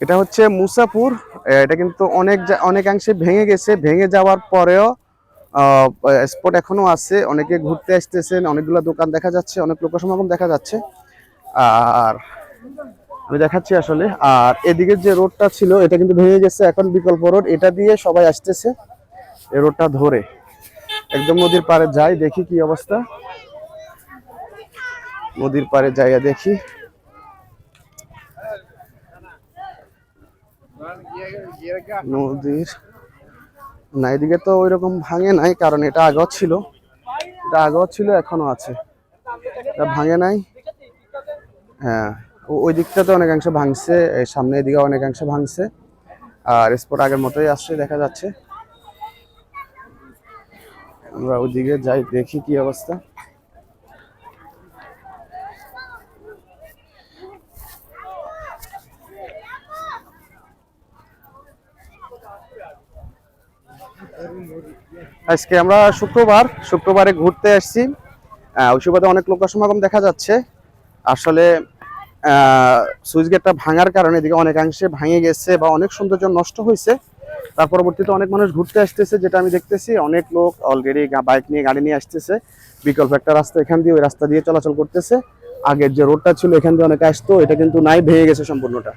এটা হচ্ছে মুসাপুর এটা কিন্তু অনেক অনেকাংশে ভেঙে গেছে। ভেঙে যাওয়ার পরেও স্পট এখনও আছে। অনেকে ঘুরতে আসতেছেন, অনেকগুলো দোকান দেখা যাচ্ছে, অনেক লোক সমাগম দেখা যাচ্ছে। আর আমি দেখাচ্ছি আসলে। আর এদিকে যে রোডটা ছিল, এটা কিন্তু ভেঙে গেছে। এখন বিকল্প রোড। এটা দিয়ে সবাই আসতেছে এই রোডটা ধরে। একদম নদীর পাড়ে যাই দেখি কি অবস্থা। নদীর পাড়ে যাইয়া দেখি। নদীর না এদিকে তো ওই রকম ভাঙে নাই, কারণ এটা আগেও ছিল। এটা আগেও ছিল, এখনও আছে। এটা ভাঙে নাই। হ্যাঁ ওই দিকটাতে অনেকাংশ ভাঙছে সামনে এদিকে অনেকাংশ ভাঙছে। আর স্পট আগের মতোই আসছে, দেখা যাচ্ছে। আমরা ওইদিকে যাই, দেখি কি অবস্থা। আজকে আমরা শুক্রবার, শুক্রবারে ঘুরতে আসছি। ওই অনেক লোক সমাগম দেখা যাচ্ছে। আসলে সুইচ গেটটা ভাঙার কারণে এদিকে অনেকাংশে ভাঙে গেছে বা অনেক সৌন্দর্য নষ্ট হয়েছে। তার পরবর্তীতে অনেক মানুষ ঘুরতে আসতেছে, যেটা আমি দেখতেছি। অনেক লোক অলরেডি বাইক নিয়ে গাড়ি নিয়ে আসতেছে। বিকল্প একটা রাস্তা এখান দিয়ে, ওই রাস্তা দিয়ে চলাচল করতেছে। আগের যে রোডটা ছিল, এখান দিয়ে অনেকে আসতো। এটা কিন্তু নাই, ভেঙে গেছে সম্পূর্ণটা।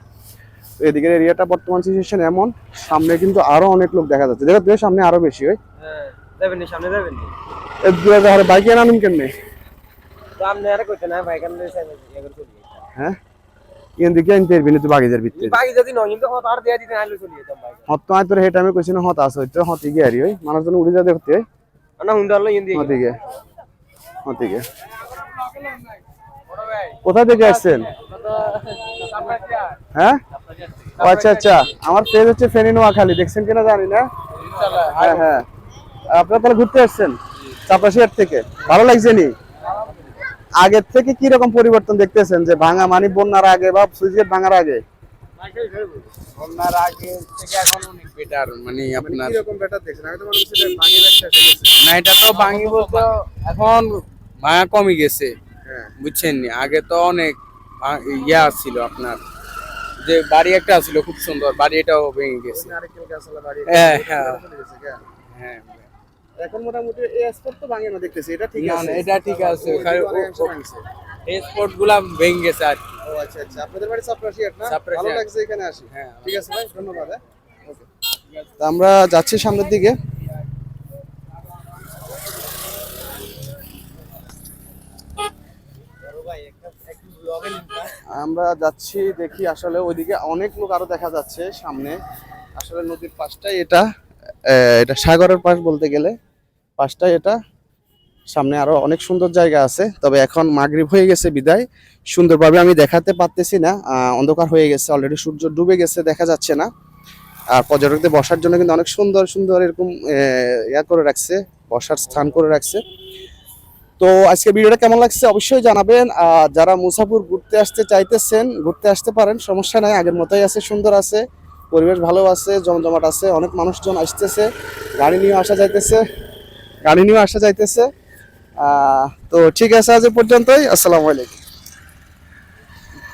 তো এদিকের এরিয়াটা বর্তমান সিচুয়েশন এমন। সামনে কিন্তু আরও অনেক লোক দেখা যাচ্ছে। দেখো তুই সামনে আরও বেশি হয় হ্যাঁ যাবেন সামনে যাবেন বাইকে নানুন কেমনে? সামনে আর কইতে না ভাই কেন সামনে এবার চলি হ্যাঁ? ইন দিকে আনতে পারবি না তুই বাগিজার ভিতরে কিন্তু আর দেয়া দিতে আইলো চলি যেতাম ভাই হত আয় তোর হেট আমি কইছি না হত আছে হইতো হত গিয়ে আরি ওই। মানুষজন উড়ে যা দেখতে না হুন্ডা হলো ইন্দি হত গিয়ে। হত গিয়ে। কোথা থেকে আসছেন? হ্যাঁ? আচ্ছা আচ্ছা। আমার পেজ হচ্ছে ফেনী নোয়াখালী দেখছেন কিনা জানি না? হ্যাঁ হ্যাঁ। আপনারা তাহলে ঘুরতে আসছেন? চাপাশিয়ার থেকে। ভালো লাগছে নি? আগের থেকে কি রকম পরিবর্তন দেখতেছেন? যে ভাঙা মানি বন্যার আগে বা সুইচ গেট ভাঙার আগে? বন্যার আগে থেকে এখন অনেক বেটার মানে আপনার কি রকম ব্যাটার দেখছেন? আগে তো মনে ভাঙি না এটা তো ভাঙি বলতে এখন ভাঙা কমে গেছে। হ্যাঁ। বুঝছেন আগে তো অনেক ইয়া ছিল আপনার। যে বাড়ি একটা ছিল খুব সুন্দর। বাড়ি এটাও ভেঙে গেছে। হ্যাঁ, হ্যাঁ। হ্যাঁ। হ্যাঁ। এখন মোটামুটি এই স্পট তো ভাঙে না দেখতেছি। এটা ঠিক আছে। এটা ঠিক আছে। এই স্পটগুলা ভেঙে গেছে আর কি। ও আচ্ছা আচ্ছা। আপনাদের বাড়ি চাপরাশিয়াট না। ভালো লাগছে এখানে আসি। হ্যাঁ। ঠিক আছে ভাই ধন্যবাদ হ্যাঁ। ওকে আমরা যাচ্ছি সামনের দিকে। আমরা যাচ্ছি, দেখি আসলে ওইদিকে অনেক লোক আরও দেখা যাচ্ছে সামনে। আসলে নদীর পাশটাই এটা। এটা সাগরের পাশ বলতে গেলে। পাশটাই এটা। সামনে আরও অনেক সুন্দর জায়গা আছে। তবে এখন মাগরিব হয়ে গেছে বিদায়। সুন্দরভাবে আমি দেখাতে পারতেছি না। অন্ধকার হয়ে গেছে অলরেডি সূর্য ডুবে গেছে, দেখা যাচ্ছে না। আর পর্যটকদের বসার জন্য কিন্তু অনেক সুন্দর সুন্দর এরকম ইয়া করে রাখছে, বসার স্থান করে রাখছে। তো আজকে ভিডিওটা কেমন লাগছে অবশ্যই জানাবেন। যারা মুসাফুর ঘুরতে আসতে চাইতেছেন, ঘুরতে আসতে পারেন, সমস্যা নাই, আগের মতোই আছে, সুন্দর আছে, পরিবেশ ভালো আছে, জমজমাট আছে, অনেক মানুষজন আসতেছে, গাড়ি নিয়ে আসা যাইতেছে, গাড়ি নিয়ে আসা যাইতেছে। তো ঠিক আছে আজ পর্যন্তই, আসসালামু আলাইকুম।